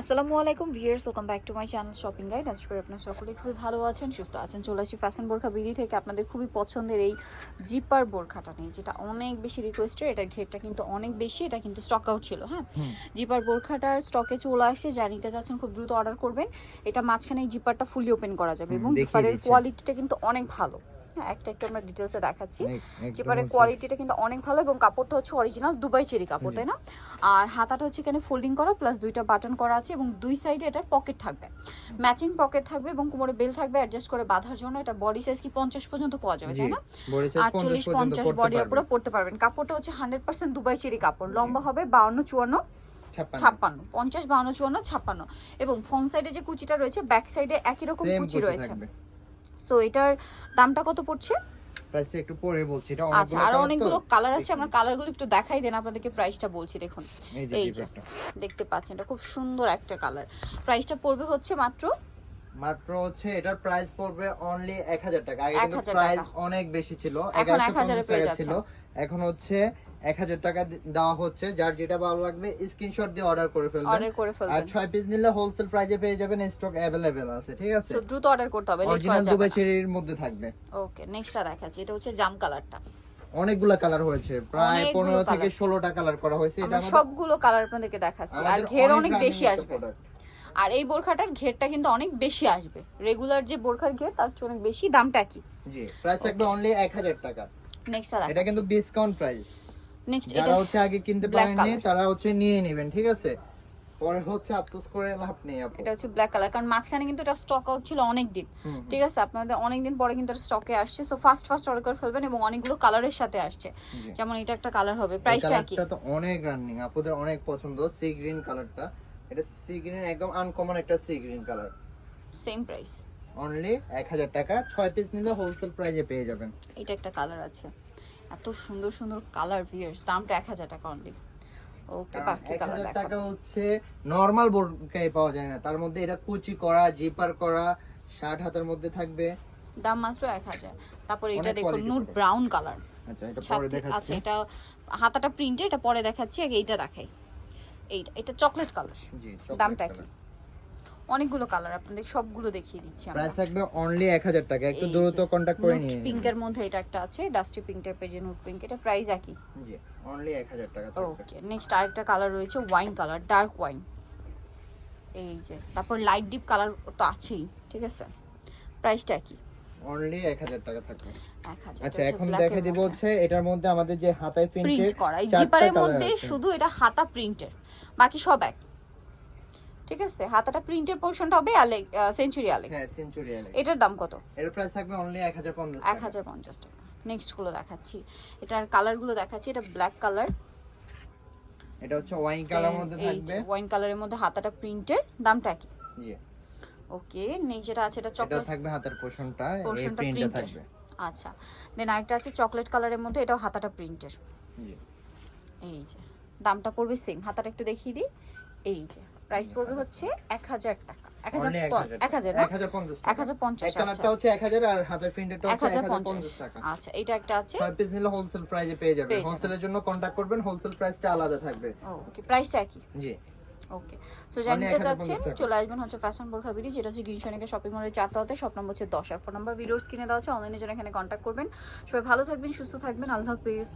আসসালামু আলাইকুম viewers welcome back to my channel shopping guide আজকে করে আপনার সকলে খুবই ভালো আছেন সুস্থ আছেন। চলে আসি ফ্যাশন বোরখা বিডি থেকে। আপনাদের খুবই পছন্দের এই জিপার বোরখাটা নিয়ে যেটা অনেক বেশি রিকোয়েস্টেড এটার ঘেরটা কিন্তু অনেক বেশি এটা কিন্তু স্টক আউট ছিল হ্যাঁ? জিপার বোরখাটার স্টকে চলে আসে যা নিতে যাচ্ছেন খুব দ্রুত অর্ডার করবেন। এটা মাঝখানে জিপারটা ফুলি ওপেন করা যাবে এবং জিপারের কোয়ালিটিটা কিন্তু অনেক ভালো। একটা একটু আমরা ডিটেলসে দেখাচ্ছি। জিপারের কোয়ালিটিটা কিন্তু অনেক ভালো এবং কাপড়টা হচ্ছে অরিজিনাল দুবাই চেরি কাপড় তাই না? আর হাতাটা হচ্ছে এখানে ফোল্ডিং করা প্লাস দুইটা বাটন করা আছে এবং দুই সাইডে এটার পকেট থাকবে। ম্যাচিং পকেট থাকবে এবং কোমরে বেল থাকবে অ্যাডজাস্ট করে বাঁধার জন্য এটা বডি সাইজ কি পঞ্চাশ পর্যন্ত পাওয়া যাবে তাই না? 50 আটচল্লিশ পঞ্চাশ বডি। উপরে পড়তে পারবেন। কাপড়টা হচ্ছে হান্ড্রেড পার্সেন্ট দুবাই চেরি কাপড়। লম্বা হবে বাউন্ন চুয়ান্ন ছাপ্পান্ন। পঞ্চাশ বাউন্ন চুয়ান্ন ছাপ্পান্ন। এবং ফ্রন্ট সাইডে যে কুচিটা রয়েছে ব্যাক সাইডে একই রকম কুচি রয়েছে। তো এটার দামটা কত পড়ছে? Price একটু পরে বলছি এটা আচ্ছা আর অনেকগুলো কালার আছে আমরা কালারগুলো একটু দেখাই দেন আপনাদেরকে প্রাইসটা বলছি দেখুন। এই যে। দেখতে পাচ্ছেন এটা খুব সুন্দর একটা কালার প্রাইসটা পড়বে হচ্ছে মাত্র মাত্র হচ্ছে এটার প্রাইস পড়বে অনলি 1000 টাকা আগে কিন্তু 1000 প্রাইস টাকা। অনেক বেশি ছিল এখন 1150 1000 পেয়ে টাকা যাচ্ছে। ছিল এখন হচ্ছে 1000 টাকা দি- দেওয়া হচ্ছে যার যেটা ভালো লাগবে স্ক্রিনশট দিয়ে অর্ডার করে ফেলবেন অর্ডার করে আর ফেলবেন 6 পিস নিলে হোলসেল প্রাইসে পেয়ে যাবেন স্টক अवेलेबल আছে ঠিক আছে সো দ্রুত অর্ডার করতে হবে লেট অরিজিনাল করা যাবে দুবাই চেরির মধ্যে থাকবে ওকে নেক্সটটা দেখাচ্ছি এটা হচ্ছে জাম কালারটা অনেকগুলা কালার হয়েছে প্রায় অনেকগুলো 15 থেকে colour। 16টা কালার করা হয়েছে এটা আমরা আমাদের সবগুলো কালার আপনাদেরকে দেখাচ্ছি আর আমাদের ঘের অনেক running বেশি একটা আসবে product। আর এই বোরখাটার ঘেরটা কিন্তু অনেক বেশি আসবে। রেগুলার যে বোরখার ঘের তার চেয়ে অনেক বেশি দামটা কি জি প্রাইস থাকবে অনলি 1000 টাকা। নেক্সটটা এটা কিন্তু ডিসকাউন্ট প্রাইস নেক্সট এটা হচ্ছে আগে কিনতে পারেননি তারা হচ্ছে নিয়ে নেবেন ঠিক আছে? পরে হচ্ছে আফসোস করে লাভ নেই আপু। এটা হচ্ছে ব্ল্যাক কালার কারণ মাঝখানে কিন্তু এটা স্টক আউট ছিল অনেক দিন। ঠিক আছে আপনাদের অনেক দিন পরে কিন্তু স্টকে আসছে। সো ফাস্ট ফাস্ট অর্ডার করে ফেলবেন এবং অনেকগুলো কালারের সাথে আসছে। যেমন এটা একটা কালার হবে প্রাইসটা কি কালারটা তো অনেক রানিং আপুদের অনেক পছন্দ সি গ্রিন কালারটা এটা সি গ্রিন একদম আনকমন একটা sea green colour same price only 1000 টাকা। 6 পিস নিলে হোলসেল প্রাইসে পেয়ে যাবেন। এটা একটা কালার আছে। এত সুন্দর সুন্দর কালার ভিয়ার্স দামটা এক হাজার টাকা অনলি ওকে বাকি কালার 1000 টাকা দেখাবো। হচ্ছে নরমাল বোরকাই পাওয়া যায় না। তার মধ্যে এটা কুচি করা জিপার করা শার্ট হাতের মধ্যে থাকবে। দাম মাত্র এক হাজার। তারপর এটা দেখুন ব্রাউন কালার আচ্ছা এটা পরে আচ্ছা দেখাচ্ছি। এটা হাতাটা প্রিন্টে এটা পরে দেখাচ্ছি আগে এইটা দেখাই। এইটা এটা চকলেট কালার। জি দামটা কি অনেকগুলো কালার আপনাদের সবগুলো দেখিয়ে দিচ্ছি আমরা। প্রাইস থাকবে অনলি 1000 টাকা একটু দ্রুত কন্টাক্ট করে নুট নিয়ে পিঙ্কের মধ্যে এটা একটা আছে ডাস্টি পিঙ্ক টাইপের যে নুট পিঙ্ক এটা প্রাইস একই। জি অনলি 1000 টাকা ওকে নেক্সট আরেকটা কালার রয়েছে ওয়াইন কালার ডার্ক ওয়াইন এই যে তারপর লাইট ডিপ কালার তো আছেই ঠিক আছে? প্রাইসটা কি অনলি 1000 টাকা থাকবে। আচ্ছা এখন দেখে দিব হচ্ছে এটার মধ্যে আমাদের যে হাতায় প্রিন্ট করা এই জিপারের মধ্যে শুধু এটা হাতা প্রিন্টের বাকি সব এক। ঠিক আছে? হাতাটা প্রিন্টের পোর্শনটা হবে আলেক সেঞ্চুরি আলেক্স হ্যাঁ সেঞ্চুরি এটার দাম কত? এর প্রাইস থাকবে অনলি 1050 এক টাকা। হাজার পঞ্চাশ টাকা। নেক্সটগুলো দেখাচ্ছি। এটার কালারগুলো দেখাচ্ছি এটা ব্ল্যাক কালার এটা হচ্ছে ওয়াইন কালার মধ্যে থাকবে। ওয়াইন কালারের মধ্যে হাতাটা প্রিন্টের দামটা কি জি। ওকে নেক্সট যেটা আছে এটা চকলেট থাকবে হাতের পোরশনটা আচ্ছা দেন আরেকটা আছে চকলেট কালারের মধ্যে এটাও হাতাটা প্রিন্টের এই যে দামটা পড়বে সেম হাতাটা একটু দেখিয়ে দিই। এই যে প্রাইস পড়বে হচ্ছে এক হাজার টাকা এক হাজার এক হাজার এক হাজার পঞ্চাশ এক কালারটা হচ্ছে 1000 আর হাতের প্রিন্টেডটা এক হাজার পঞ্চাশ টাকা। আচ্ছা এটা একটা আছে? ছয় পিস নিলে হোলসেল প্রাইসে পেয়ে। হোলসেলের জন্য কন্টাক্ট করবেন হোলসেল প্রাইসটা আলাদা থাকবে। ওকে প্রাইসটা কি জি। ওকে। সো জানিয়ে Only 1050 চলে আসবেন হচ্ছে ফ্যাশন বোরখা বিডি যেটা হচ্ছে গ্রিনশনিকে শপিং মলের চারটাতে শপ নম্বর হচ্ছে দশ। আর ফোন নাম্বার ভিডিওর কিনে দেওয়া হচ্ছে অনলাইনে জন্য এখানে কন্ট্যাক্ট করবেন। সবাই ভালো থাকবেন সুস্থ থাকবেন আল্লাহ হাফিজ।